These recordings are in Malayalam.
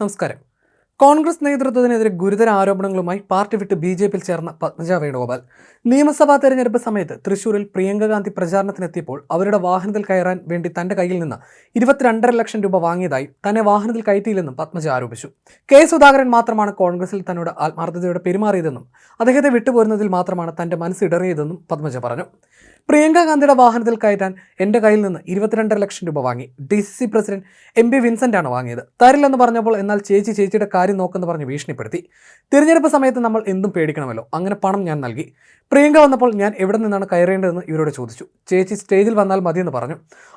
നമസ്കാരം. കോൺഗ്രസ് നേതൃത്വത്തിനെതിരെ ഗുരുതര ആരോപണങ്ങളുമായി പാർട്ടി വിട്ട് ബി ജെ പിയിൽ ചേർന്ന പത്മജ വേണുഗോപാൽ. നിയമസഭാ തെരഞ്ഞെടുപ്പ് സമയത്ത് തൃശൂരിൽ പ്രിയങ്ക ഗാന്ധി പ്രചാരണത്തിനെത്തിയപ്പോൾ അവരുടെ വാഹനത്തിൽ കയറാൻ വേണ്ടി തന്റെ കയ്യിൽ നിന്ന് ഇരുപത്തിരണ്ടര ലക്ഷം രൂപ വാങ്ങിയതായി തന്നെ വാഹനത്തിൽ കയറ്റിയില്ലെന്നും പത്മജ ആരോപിച്ചു. കെ സുധാകരൻ മാത്രമാണ് കോൺഗ്രസിൽ തന്നോട് ആത്മാർത്ഥതയോടെ പെരുമാറിയതെന്നും അദ്ദേഹത്തെ വിട്ടുപോരുന്നതിൽ മാത്രമാണ് തന്റെ മനസ്സിടറിയതെന്നും പത്മജ പറഞ്ഞു. പ്രിയങ്ക ഗാന്ധിയുടെ വാഹനത്തിൽ കയറ്റാൻ എന്റെ കയ്യിൽ നിന്ന് ഇരുപത്തിരണ്ടര ലക്ഷം രൂപ വാങ്ങി. D C C president M P ആണ് വാങ്ങിയത്. തരില്ലെന്ന് പറഞ്ഞപ്പോൾ എന്നാൽ ചേച്ചി ചേച്ചിയുടെ നോക്കെന്ന് പറഞ്ഞ് ഭീഷണിപ്പെടുത്തി. തിരഞ്ഞെടുപ്പ് സമയത്ത് നമ്മൾ എന്തും പേടിക്കണമല്ലോ. അങ്ങനെ പണം ഞാൻ നൽകി. പ്രിയങ്ക വന്നപ്പോൾ ഞാൻ എവിടെ നിന്നാണ് കയറേണ്ടതെന്ന് ഇവരോട് ചോദിച്ചു. ചേച്ചി സ്റ്റേജിൽ വന്നാൽ മതിയെന്ന് പറഞ്ഞു.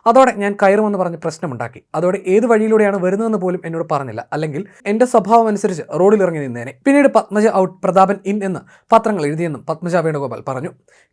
അതോടെ ഞാൻ കയറുമെന്ന് പറഞ്ഞ് പ്രശ്നമുണ്ടാക്കി. അതോടെ ഏത് വഴിയിലൂടെയാണ് വരുന്നതെന്ന് പോലും എന്നോട് പറഞ്ഞില്ല. അല്ലെങ്കിൽ എന്റെ സ്വഭാവം അനുസരിച്ച് റോഡിൽ ഇറങ്ങി നിന്നേനെ. പിന്നീട് പത്മജ ഔട്ട് പ്രതാപൻ ഇൻ എന്ന് പത്രങ്ങൾ എഴുതിയെന്നും പത്മജ വേണുഗോപാൽ പറഞ്ഞു.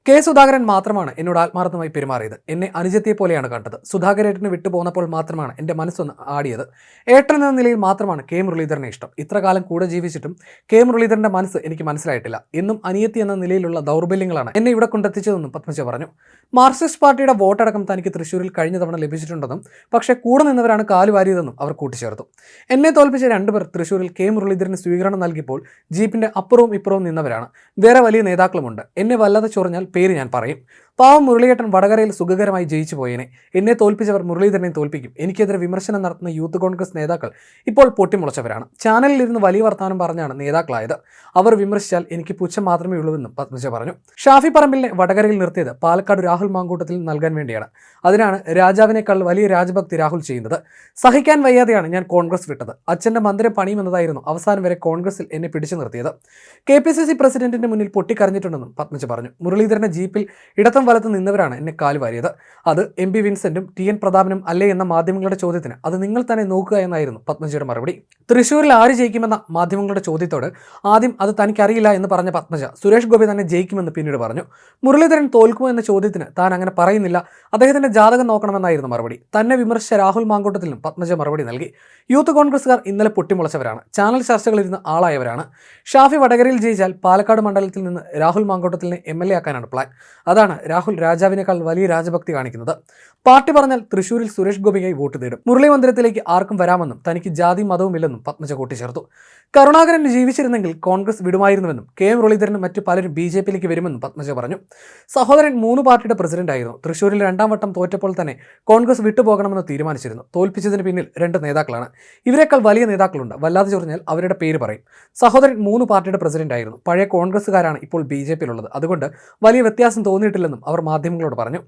കെ സുധാകരൻ മാത്രമാണ് എന്നോട് ആത്മാർത്ഥമായി പെരുമാറിയത്. എന്നെ അനുജത്തിയെ പോലെയാണ് കണ്ടത്. സുധാകരേട്ടന് വിട്ടുപോന്നപ്പോൾ മാത്രമാണ് എന്റെ മനസ്സൊന്ന് ആടിയത്. ഏട്ടൻ എന്ന നിലയിൽ മാത്രമാണ് കെ മുരളീധരനെ ഇഷ്ടം. ഇത്ര കാലം കൂടെ ജീവിച്ചിട്ടും കെ മുരളീധരന്റെ മനസ്സ് എനിക്ക് മനസ്സിലായിട്ടില്ല. എന്നും അനിയത്തി എന്ന നിലയിലുള്ള ദൗർബല്യങ്ങളാണ് എന്നെ ഇവിടെ കൊണ്ടെത്തിച്ചതെന്നും പത്മജ പറഞ്ഞു. മാർക്സിസ്റ്റ് പാർട്ടിയുടെ വോട്ടടക്കം തനിക്ക് തൃശ്ശൂരിൽ കഴിഞ്ഞ തവണ ലഭിച്ചിട്ടുണ്ടെന്നും പക്ഷേ കൂടെ നിന്നവരാണ് കാലുവാരിയതെന്നും അവർ കൂട്ടിച്ചേർത്തു. എന്നെ തോൽപ്പിച്ച രണ്ടുപേർ തൃശ്ശൂരിൽ കെ മുരളീധരന് സ്വീകരണം നൽകിയപ്പോൾ ജീപ്പിന്റെ അപ്പുറവും ഇപ്പുറവും നിന്നവരാണ്. വേറെ വലിയ നേതാക്കളുമുണ്ട്. എന്നെ വല്ലാതെ ചൊറിഞ്ഞാൽ പേര് ഞാൻ പറയും. പാവം മുരളിയേട്ടൻ വടകരയിൽ സുഖകരമായി ജയിച്ചു പോയേനെ. എന്നെ തോൽപ്പിച്ചവർ മുരളീധരനെ തോൽപ്പിക്കും. എനിക്കെതിരെ വിമർശനം നടത്തുന്ന യൂത്ത് കോൺഗ്രസ് നേതാക്കൾ ഇപ്പോൾ പൊട്ടിമുളച്ചവരാണ്. ചാനലിൽ ഇരുന്ന് വലിയ വർത്തമാനം പറഞ്ഞാണ് നേതാക്കളായത്. അവർ വിമർശിച്ചാൽ എനിക്ക് പുച്ഛം മാത്രമേ ഉള്ളൂവെന്നും പത്മജ പറഞ്ഞു. ഷാഫി പറമ്പിലിനെ വടകരയിൽ നിർത്തിയത് പാലക്കാട് രാഹുൽ മാങ്കൂട്ടത്തിൽ നൽകാൻ വേണ്ടിയാണ്. അതിനാണ് രാജാവിനേക്കാൾ വലിയ രാജഭക്തി രാഹുൽ ചെയ്യുന്നത്. സഹിക്കാൻ വയ്യാതെയാണ് ഞാൻ കോൺഗ്രസ് വിട്ടത്. അച്ഛന്റെ മന്ദിരം പണിയുമെന്നതായിരുന്നു അവസാനം വരെ കോൺഗ്രസിൽ എന്നെ പിടിച്ചു നിർത്തിയത്. കെ പി സി സി പ്രസിഡന്റിന്റെ മുന്നിൽ പൊട്ടിക്കരഞ്ഞിട്ടുണ്ടെന്നും പത്മജ പറഞ്ഞു. മുരളീധരന്റെ ജീപ്പിൽ ഇടത്തും വലത്തും നിന്നവരാണ് എന്നെ കാൽ വാരിയത്. അത് എം പി വിൻസെന്റും ടി എൻ പ്രതാപനും അല്ലേ എന്ന മാധ്യമങ്ങളുടെ ചോദ്യത്തിന്. അത് നിങ്ങൾ തന്നെ നോക്കുക എന്നായിരുന്നു പത്മജയുടെ മറുപടി. തൃശ്ശൂരിൽ ആര് ജയിക്കുമെന്ന മാധ്യമങ്ങളുടെ ചോദ്യത്തോട് ആദ്യം അത് തനിക്കറിയില്ല എന്ന് പറഞ്ഞ പത്മജ സുരേഷ് ഗോപി തന്നെ ജയിക്കുമെന്ന് പിന്നീട് പറഞ്ഞു. മുരളീധരൻ തോൽക്കുമോ എന്ന ചോദ്യത്തിന് താൻ അങ്ങനെ പറയുന്നില്ല. അദ്ദേഹത്തിന്റെ ജാതകം നോക്കണമെന്നായിരുന്നു മറുപടി. തന്നെ വിമർശിച്ച രാഹുൽ മാങ്കോട്ടത്തിലും പത്മജ മറുപടി നൽകി. യൂത്ത് കോൺഗ്രസ്സുകാർ ഇന്നലെ പൊട്ടിമുളച്ചവരാണ്. ചാനൽ ചർച്ചകളിരുന്ന് ആളായവരാണ്. ഷാഫി വടകരയിൽ ജയിച്ചാൽ പാലക്കാട് മണ്ഡലത്തിൽ നിന്ന് രാഹുൽ മാങ്കോട്ടത്തിലിനെ എം എൽ എ ആക്കാനാണ് പ്ലാൻ. അതാണ് രാഹുൽ രാജാവിനേക്കാൾ വലിയ രാജഭക്തി കാണിക്കുന്നത്. പാർട്ടി പറഞ്ഞാൽ തൃശൂരിൽ സുരേഷ് ഗോപിയായി വോട്ട് തേടും മുരളി മന്ദിരത്തിലേക്ക് ആർക്കും വരാമെന്നും തനിക്ക് ജാതി മതവുമില്ലെന്നും പത്മജ കൂട്ടിച്ചേർത്തു. കരുണാകരൻ ജീവിച്ചിരുന്നെങ്കിൽ കോൺഗ്രസ് വിടുമായിരുന്നുവെന്നും കെ മുരളീധരനും മറ്റു പലരും ബി ജെ പിയിലേക്ക് വരുമെന്നും പത്മജ പറഞ്ഞു. സഹോദരൻ മൂന്ന് പാർട്ടിയുടെ പ്രസിഡന്റായിരുന്നു തൃശൂരിൽ രണ്ടാം വട്ടം തോറ്റപ്പോൾ തന്നെ കോൺഗ്രസ് വിട്ടുപോകണമെന്ന് തീരുമാനിച്ചിരുന്നു. തോൽപ്പിച്ചതിന് പിന്നിൽ രണ്ട് നേതാക്കളാണ്. ഇവരെക്കാൾ വലിയ നേതാക്കളുണ്ട്. വല്ലാതെ ചൊറിഞ്ഞാൽ അവരുടെ പേര് പറയും. സഹോദരൻ മൂന്ന് പാർട്ടിയുടെ പ്രസിഡന്റായിരുന്നു പഴയ കോൺഗ്രസ്സുകാരാണ് ഇപ്പോൾ ബി ജെ പിയിലുള്ളത്. അതുകൊണ്ട് വലിയ വ്യത്യാസം തോന്നിയിട്ടില്ലെന്നും അവർ മാധ്യമങ്ങളോട് പറഞ്ഞു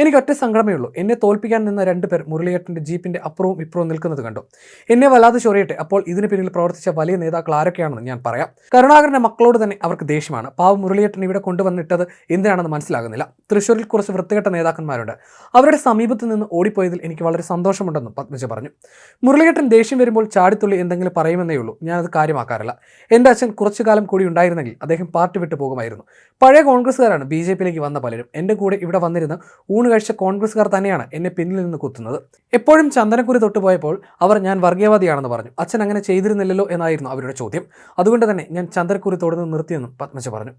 എനിക്ക് ഒറ്റ സങ്കടമേ ഉള്ളൂ. എന്നെ തോൽപ്പിക്കാൻ നിന്ന രണ്ട് പേർ മുരളിയേട്ടന്റെ ജീപ്പിന്റെ അപ്പുറവും ഇപ്പുറവും നിൽക്കുന്നത് കണ്ടു. എന്നെ വല്ലാതെ ചൊറിയട്ടെ. അപ്പോൾ ഇതിന് പിന്നിൽ പ്രവർത്തിച്ച വലിയ നേതാക്കൾ ആരൊക്കെയാണെന്ന് ഞാൻ പറയാം. കരുണാകരന്റെ മക്കളോട് തന്നെ അവർക്ക് ദേഷ്യമാണ്. പാവം മുരളിയേട്ടൻ ഇവിടെ കൊണ്ടുവന്നിട്ടത് എന്തിനാണെന്ന് മനസ്സിലാകുന്നില്ല. തൃശ്ശൂരിൽ കുറച്ച് വൃത്തികെട്ട നേതാക്കന്മാരുണ്ട്. അവരുടെ സമീപത്ത് നിന്ന് ഓടിപ്പോയതിൽ എനിക്ക് വളരെ സന്തോഷമുണ്ടെന്നും പത്മജ പറഞ്ഞു. മുരളിയേട്ടൻ ദേഷ്യം വരുമ്പോൾ ചാടിത്തുള്ളി എന്തെങ്കിലും പറയുമെന്നേ ഉള്ളൂ. ഞാനത് കാര്യമാക്കാറില്ല. എന്റെ അച്ഛൻ കുറച്ചു കാലം കൂടി ഉണ്ടായിരുന്നെങ്കിൽ അദ്ദേഹം പാർട്ടി വിട്ടു പോകുമായിരുന്നു. പഴയ കോൺഗ്രസ്സുകാരാണ് ബി ജെ പിയിലേക്ക് വന്ന പലരും. എന്റെ കൂടെ ഇവിടെ വന്നിരുന്ന ഊണ് കഴിച്ച കോൺഗ്രസ്സുകാർ തന്നെയാണ് എന്നെ പിന്നിൽ നിന്ന് കുത്തുന്നത്. എപ്പോഴും ചന്ദനക്കുരി തൊട്ടുപോയപ്പോൾ അവർ ഞാൻ വർഗീയവാദിയാണെന്ന് പറഞ്ഞു. അച്ഛൻ അങ്ങനെ ചെയ്തിരുന്നില്ലല്ലോ എന്നായിരുന്നു അവരുടെ ചോദ്യം. അതുകൊണ്ട് തന്നെ ഞാൻ ചന്ദനക്കുരി തൊടുന്നത് നിർത്തിയെന്നും പത്മജ പറഞ്ഞു.